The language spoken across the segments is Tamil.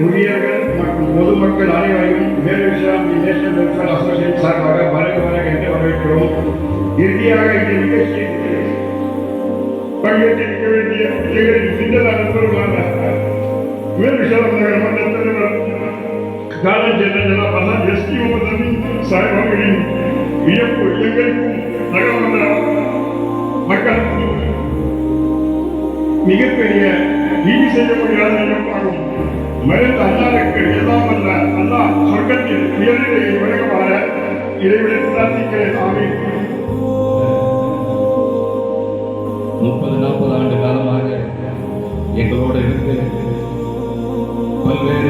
ஊழியர்கள் மற்றும் பொதுமக்கள் அனைவரையும் மேல்விசாரணை நேஷனல் வெல்ஃபேர் அசோசியேஷன் சார்பாக வழங்க வழங்க என்று வரவேற்கிறோம். இறுதியாக இந்த நிகழ்ச்சியில் பங்கேற்றிருக்க வேண்டிய எங்களின் சிந்தன நண்பர்களான மேல்விசாரணை மன்றத்தினர் காலேஜ் ஜெனரலான எஸ்டி உபதவி சாய்பாகளின் வியப்பு எங்களுக்கும் நகர்மன்ற மக்கள் மிகப்பெரிய ஈடு செய்ய முடியாத இழப்பாகும் மறைந்த அல்லாருக்கு எல்லாம் அல்ல அல்லாஹ் சொர்க்கத்தில் உயர்நிலையை வழங்குமாற இறைவனை பிரார்த்திக்கிறேன். ஆமீன். முப்பது நாற்பது ஆண்டு காலமாக எங்களோடு இருந்து பல்வேறு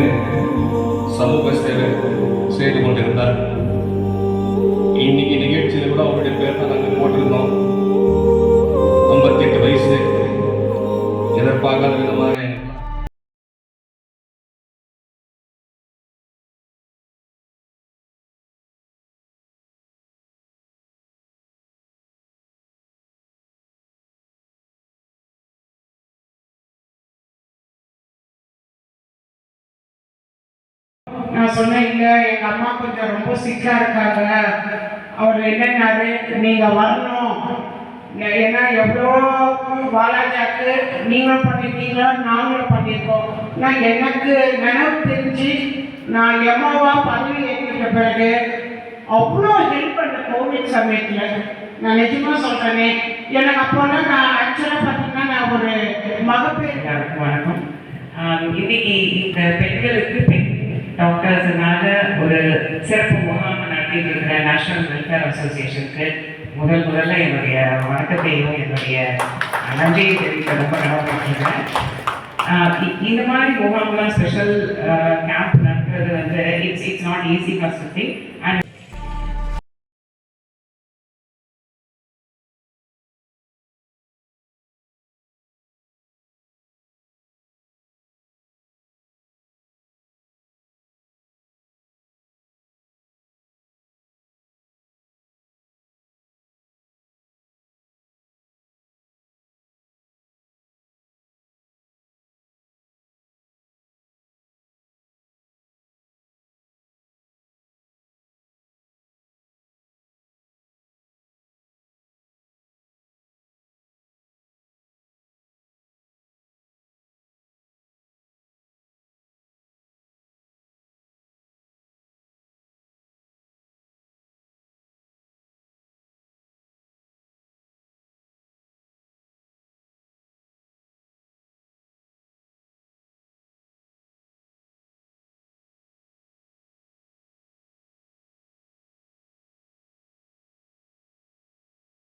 நான் சொன்னேன் இல்லை எங்கள் அம்மா கொஞ்சம் ரொம்ப சிக்காக இருக்காங்க. அவர் என்னன்னாரு? நீங்கள் வரணும். ஏன்னா எவ்வளோ பாலாஜாக்கு நீங்களும் பண்ணியிருக்கீங்களோ நாங்களும் பண்ணியிருக்கோம் நான் எனக்கு நினைவு தெரிஞ்சு நான் எம்மாவா பதவி ஏற்றிட்ட பிறகு அவ்வளோ ஹெல்ப் பண்ண கோவிட் சமயத்தில் நான் நிஜமா சொல்கிறேனே எனக்கு அப்போல்லாம் நான் ஆக்சுவலாக பார்த்தீங்கன்னா நான் ஒரு மகப்பேறு. வணக்கம். இன்னைக்கு இந்த பெண்களுக்கு பெண் டாக்டர்ஸ்னால ஒரு சிறப்பு முகாம் நடத்திட்டு இருக்கிற நேஷனல் வெல்ஃபேர் அசோசியேஷனுக்கு முதல் முதல்ல என்னுடைய வணக்கத்தையும் என்னுடைய நன்றியை தெரிவிக்க ரொம்ப நல்லா ஆஹ் இந்த மாதிரி முகாம்லாம் ஸ்பெஷல் கேம்ப் நடத்துறது வந்து it's it's not easy first thing and